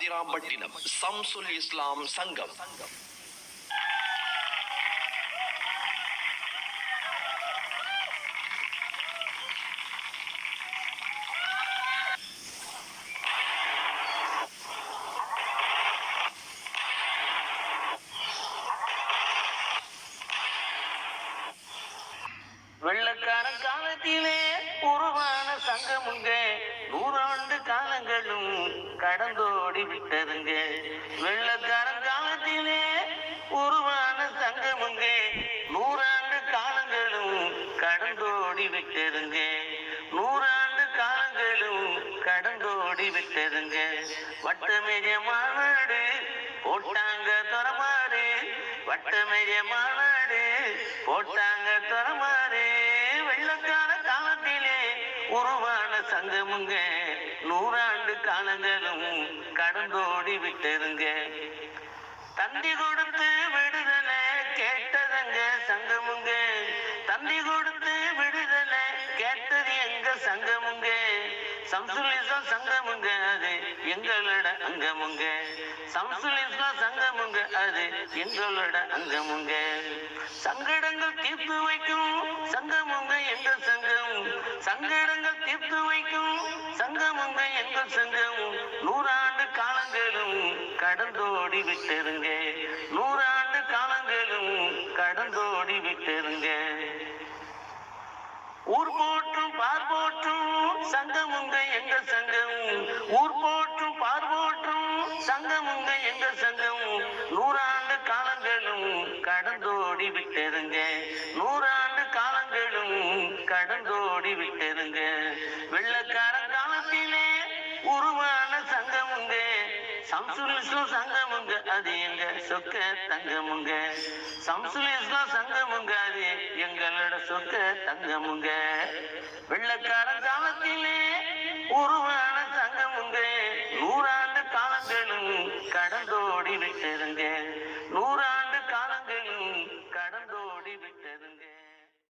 அதிராம்பட்டினம் சம்சுல் இஸ்லாம் சங்கம். வெள்ளக்கார காலத்திலே உருவான சங்கமுங்க நூறாண்டு காலங்களும் கடந்தோடி விட்டதுங்க வெள்ளக்காரன் காலத்திலே உருவான சங்கமுங்க. நூறாண்டு காலங்களும் கடந்தோடி விட்டதுங்க. நூறாண்டு காலங்களும் கடந்தோடி விட்டதுங்க. வட்டமேஜ மாநாடு போட்டாங்க தொடமாடு வட்டமேஜ மாநாடு போட்டாங்க தொடமாடு வெள்ளக்கார காலத்திலே உறவான சங்கமுங்க. நூறாண்டு காலங்களும் கடந்தோடி விட்டதுங்க தந்தி கொடுத்து விடுதலை கேட்டதங்க சங்கமுங்க. தந்தி கொடுத்து விடுதலை கேட்டது எங்க சங்கமுங்க. சம்சுலிசம் சங்கமுங்க அது எங்களோட அங்கமுங்க. சம்சுலிசம் சங்கமுங்க அது எங்களோட அங்கமுங்க. சங்கடங்கள் தீர்த்து வைக்கும் சங்கமுங்க எங்க சங்கம் வைக்கும் சங்கமுங்க எங்கள் சங்கம் நூறாண்டு காலங்களும் கடந்தோடி விட்டிருங்க. நூறாண்டு காலங்களும் கடந்தோடி விட்டிருங்க. ஊர் போற்றும் பார் போற்றும் சங்கமுங்க எங்க சங்கம் ஊர் போற்றும் பார் போற்றும் சங்கமுங்க எங்க சங்கம் நூறாண்டு காலங்களும் கடந்தோடி விட்டிருங்க. நூறாண்டு காலங்களும் ஓடி விட்டருங்க வெள்ளக்காரன் காலத்திலே உருவான சங்கமுங்க. சம்சுலிஸ்லாம் சங்கமுங்க அது எங்க சொக்க தங்கமுங்க. சம்சுலிஸ்லாம் சங்கமுங்க அது எங்களோட சொக்க தங்கமுங்க. வெள்ளக்காரன் காலத்திலே உருவான சங்கமுங்க. நூறாண்டு காலங்களும் கடந்தோடி விட்டருங்க